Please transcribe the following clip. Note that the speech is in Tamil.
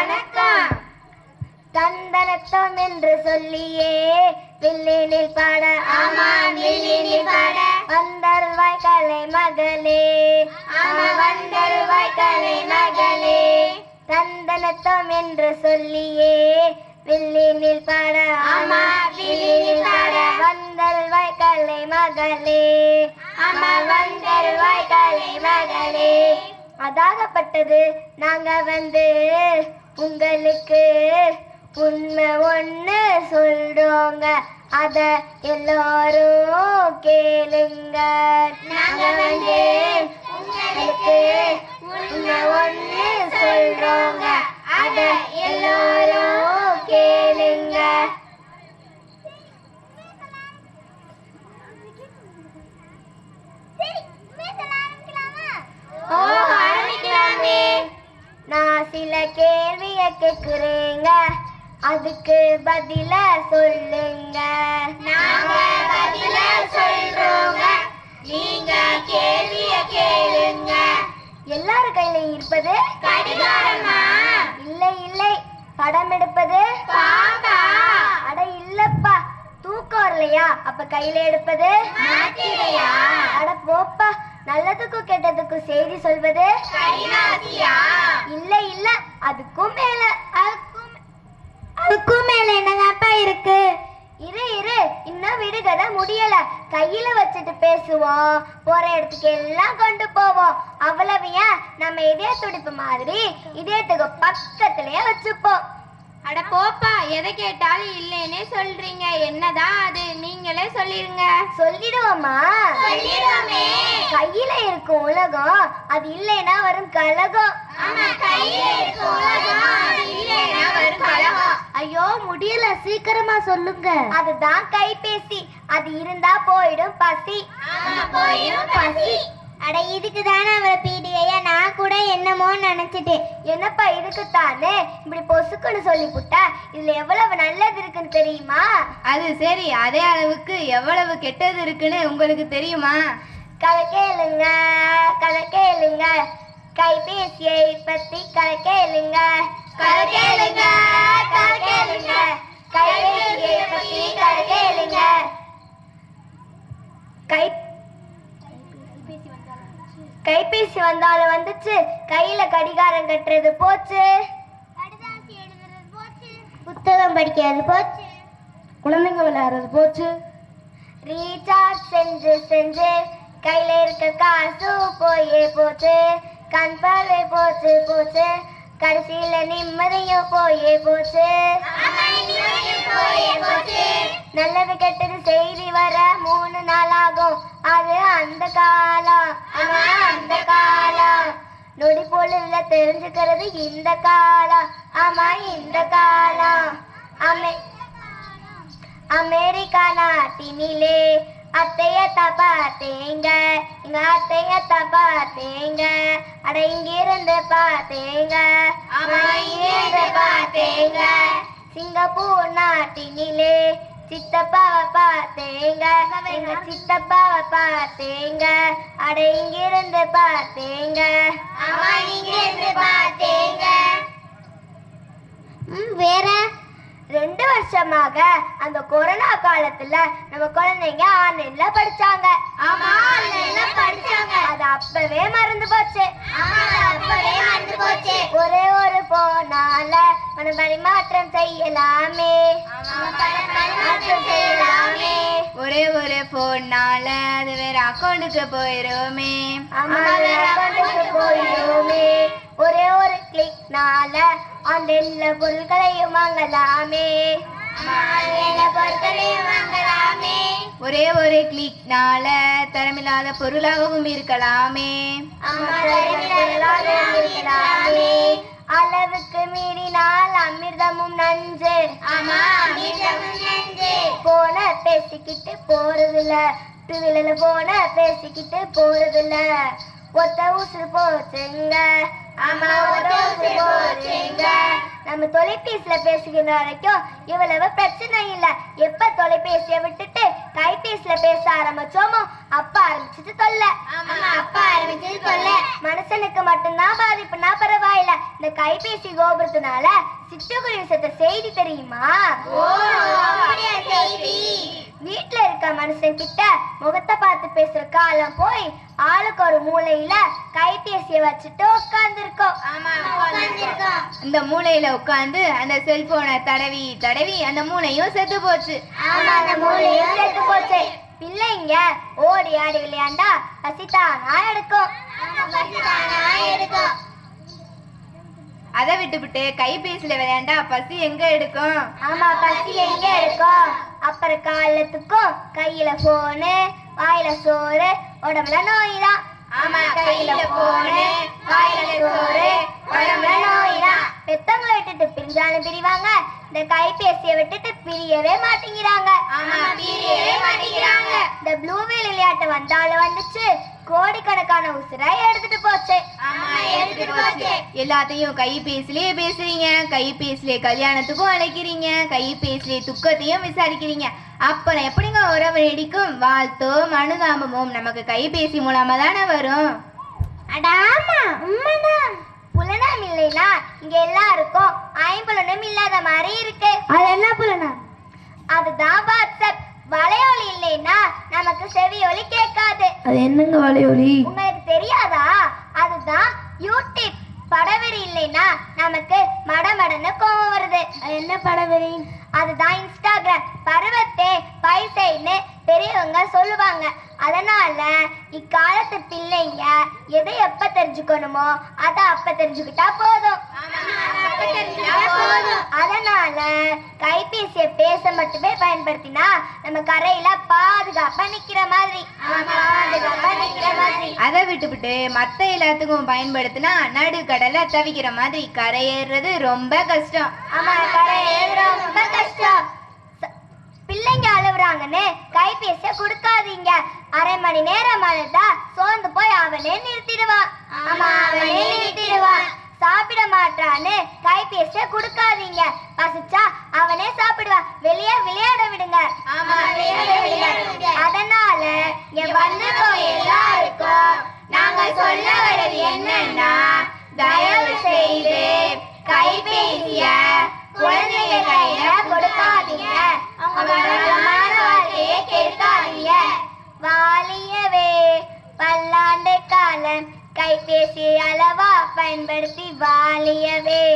வணக்கம் தந்தனத்தம் என்று சொல்லியே வில்லினில் பாட ஆமாம், வில்லினில் பாட. வந்தருவாய் கலை மகளே ஆமா, வந்தருவாய் கலை மகளே. தந்தனத்தம் என்று சொல்லியே வில்லினில் பாட ஆமா, வில்லினில் பாட. வந்தருவாய் கலை மகளே ஆமா, வந்தருவாய் கலை மகளே. அதாகப்பட்டது நாங்க வந்து உங்களுக்கு உண்மை ஒண்ணு சொல்றோங்க. அத எல்லாரும் கேளுங்க. நாங்க வந்து உங்களுக்கு உண்மை ஒண்ணு சொல்றோங்க. அத எல்லாரும் கேளுங்க. நான் சில கேள்விய கேக்குறேங்க? அதுக்கு பதில சொல்லுங்க. நாங்க பதில சொல்றோங்க. நீங்க கேள்விய கேளுங்க. எல்லார் கையில இருப்பது கடிகாரமா? இல்லை இல்லை. படம் எடுப்பது பாம்பா அட இல்லப்பா. தூக்கம் வரலையா? அப்ப கையில எடுப்பது மாத்திரையா? அட போப்பா. நல்லதுக்கும் கெட்டதுக்கும் செய்தி சொல்வது இல்ல இல்ல. அதுக்கும் மேல. அதுக்கும் அதுக்கும் மேல என்னதாப்பா இருக்கு? இரு இரு. இன்னும் விடுகதை முடியல. கையில வச்சுட்டு பேசுவோம். போற இடத்துக்கு எல்லாம் கொண்டு போவோம். அவ்வளவு ஏன்? நம்ம இதய துடிப்பு மாதிரி இதயத்துக்கு பக்கத்திலேயே வச்சுப்போம். அட போப்பா. எதை கேட்டாலும் இல்லைன்னே சொல்றீங்க. என்னதான் அது? நீங்களே சொல்லிருங்க. சொல்லிடுவோமா சொல்லிடுவோமே. கையில இருக்கும் உலகம் அது இல்லைன்னா வரும் கலகம். ஆமா கையில இருக்க உலகம் அது இல்லைன்னா வரும் கலகம். ஐயோ முடியல. சீக்கிரமா சொல்லுங்க. அதுதான் கைபேசி. அது இருந்தா போயிடும் பசி. ஆமா போயிரும் பசி. அட இதுக்கு தானே அவரை பீடிகையா நான் கூட என்னமோ நினைச்சிட்டேன். என்னப்பா இதுக்கு தானே? இப்படி பொசுக்குன்னு சொல்லி புட்டா? இதுல எவ்வளவு நல்லது இருக்குன்னு தெரியுமா? அது சரி அதே அளவுக்கு எவ்வளவு கெட்டது இருக்குன்னு உங்களுக்கு தெரியுமா? கதை கேளுங்க கதை கேளுங்க. கைபேசியை பத்தி கதை கேளுங்க. கதை கேளுங்க, கதை கேளுங்க. கைபேசியை பத்தி கதை கேளுங்க. கை கைபேசி வந்தாலும் வந்துச்சு. கையில கடிகாரம் கட்டுறது போச்சு. புத்தகம் படிக்கிறது போச்சு. குழந்தைங்க விளையாடுறது போச்சு. ரீசார்ஜ் செஞ்சு செஞ்சு கையில இருக்க காசு போயே போச்சு. கண் பார்வை போச்சு போச்சு. கடைசியில நிம்மதியும் போயே போச்சு. நல்லது கெட்டது செய்தி வர மூணு நாள் ஆகும் அது அந்த காலம். அந்த காலம். நொடி பொழுதுல தெரிஞ்சுக்கிறது இந்த காலம். ஆமா இந்த காலம். அமெ அமெரிக்கா நாட்டினிலே அத்தையத்த பார்த்தேங்க எங்க அத்தைய பார்த்தேங்க அட இங்கிருந்து பார்த்தேங்க ஆமா, இங்கிருந்து பார்த்தேங்க. சிங்கப்பூர் நாட்டினிலே சித்தப்பாவை பார்த்தேங்க. எங்க சித்தப்பாவை பார்த்தேங்க. அட இங்கிருந்து பார்த்தேங்க. ஆமா, இங்கிருந்து பார்த்தேங்க. வேற வருஷமாக அந்த கொரோனா காலத்துல நம்ம குழந்தைங்க ஆன்லைன்ல படிச்சாங்க ஆமா, online-ல படிச்சாங்க. அது அப்பவே மறந்து போச்சு அப்பவே மறந்து போச்சு. ஒரே ஒரு போனால மன பரிமாற்றம் செய்யலாமே செய்யலாமே. ஒரே ஒரு போன்னால அது வேற அக்கௌண்ட்டுக்கு போயிருமே ஆமா வேற போயிடுமே ஒரே ஒரு கிளிக்னால ஆன்லைன்ல பொருட்களையும் வாங்கலாமே ஒரே ஒரு கிளிக்னால தரமில்லாத பொருளாகவும் இருக்கலாமே. அளவுக்கு மீறினால் அமிர்தமும் நஞ்சு. போன பேசிக்கிட்டு போறதில்ல. டூவீலர்ல போன பேசிக்கிட்டு போறதில்ல. ஒத்த ஊசு போச்சுங்க. நம்ம தொலைபேசியில பேசுகிற வரைக்கும் இவ்வளவு பிரச்சனை இல்ல. எப்ப தொலைபேசியை விட்டுட்டு கைபேசியில பேச ஆரம்பிச்சோமோ அப்ப ஆரம்பிச்சது தொல்லை. அப்ப ஆரம்பிச்சது தொல்லை. மனுஷனுக்கு மட்டும்தான் பாதிப்புனா பரவாயில்ல. இந்த கைபேசி கோபுரத்தினால சிட்டுக்குருவி செத்த செய்தி தெரியுமா? வீட்ல இருக்க மனுஷன் கிட்ட முகத்தை பார்த்து பேசுற காலம் போய் ஆளுக்கு ஒரு மூலையில கைபேசியை வச்சுட்டு உட்கார்ந்துருக்கோம். ஆமா, உட்கார்ந்திருக்கோம். இந்த மூலையில உட்கார்ந்து அந்த செல்போனை தடவி தடவி அந்த மூளையும் செத்து போச்சு. ஆமா அந்த மூலையும் செத்து போச்சு. பிள்ளைங்க ஓடி ஆடி விளையாண்டா பசித்தானா எடுக்கும். எடுக்கும். அதை விட்டுவிட்டு கைபேசியில விளையாண்டா பசி எங்க எடுக்கும்? ஆமா பசி எங்க இருக்கும் அப்புறம் காலத்துக்கும் கையில போனு வாயில சோறு உடம்புல நோய் தான் ஆமா கையில போனு வாயில சோறு உடம்புல நோய் தான் பெத்தவங்களை விட்டுட்டு பிரிஞ்சாலும் பிரிவாங்க. இந்த கைபேசியை விட்டுட்டு பிரியவே மாட்டேங்கிறாங்க. ஆமா பிரியவே மாட்டேங்கிறாங்க. இந்த ப்ளூ வேல் விளையாட்டு வந்தாலும் வந்துச்சு. கோடிக்கணக்கான உசுரை எடுத்துட்டு போச்சு. எல்லாத்தையும் கைபேசிலேயே பேசுறீங்க கைபேசிலே கல்யாணத்துக்கும் அழைக்கிறீங்க கைபேசிலே துக்கத்தையும் விசாரிக்கிறீங்க. அப்புறம் எப்படிங்க உறவு நீடிக்கும்? வாழ்த்தோ மனுதாபமும் நமக்கு கைபேசி மூலமா தானே வரும் அடாமா உண்மைதான். புலனம் இல்லைனா இங்க எல்லாருக்கும் ஐம்புலனும் இல்லாத மாதிரி இருக்கு. அது என்ன புலனம்? அதுதான் வாட்ஸ்அப் வலையொலி இல்லைனா நமக்கு செவியொலி கேட்காது. அது என்னங்க வலையொலி உங்களுக்கு தெரியாதா? அதுதான் யூடியூப் படவெறி இல்லைனா நமக்கு மடமடன்னு கோவம் வருது. அது என்ன படவெறி? அதுதான் இன்ஸ்டாகிராம். பருவத்தே பைசைன்னு பெரியவங்க சொல்லுவாங்க. அதனால இக்காலத்து பிள்ளைங்க எதை எப்ப தெரிஞ்சுக்கணுமோ அதை அப்ப தெரிஞ்சுக்கிட்டா போதும். அதனால கைபேசியை பேச மட்டுமே பயன்படுத்தினா நம்ம கரையில பாதுகாப்பா நிக்கிற மாதிரி. அதை விட்டுவிட்டு மத்த எல்லாத்துக்கும் பயன்படுத்தினா நடுக்கடலை தவிக்கிற மாதிரி கரையேறுறது ரொம்ப கஷ்டம். ஆமா கரையேறது ரொம்ப கஷ்டம். பிள்ளைங்க அழுவுறாங்கன்னு கைபேசிய கொடுக்காதீங்க. அரை மணி நேரம் அழுதா சோர்ந்து போய் அவனே நிறுத்திடுவான். ஆமா அவனே நிறுத்திடுவான். சாப்பிட மாட்டான்னு கைபேசிய கொடுக்காதீங்க. வெளியே விளையாட விடுங்க. ஆமா, விளையாட விடுங்க. அதனால என் வந்து போய் எல்லாருக்கும் நாங்க சொல்ல வர்றது என்னன்னா தயவு செய்து கைபேசிய குழந்தைங்க கையில கொடுக்காதீங்க. அவங்க வாழ்க்கையை கெடுக்காதீங்க. வாலியவே பல்லாண்டு காலம் கைபேசி அளவா பயன்படுத்தி வாலியவே. வாலிய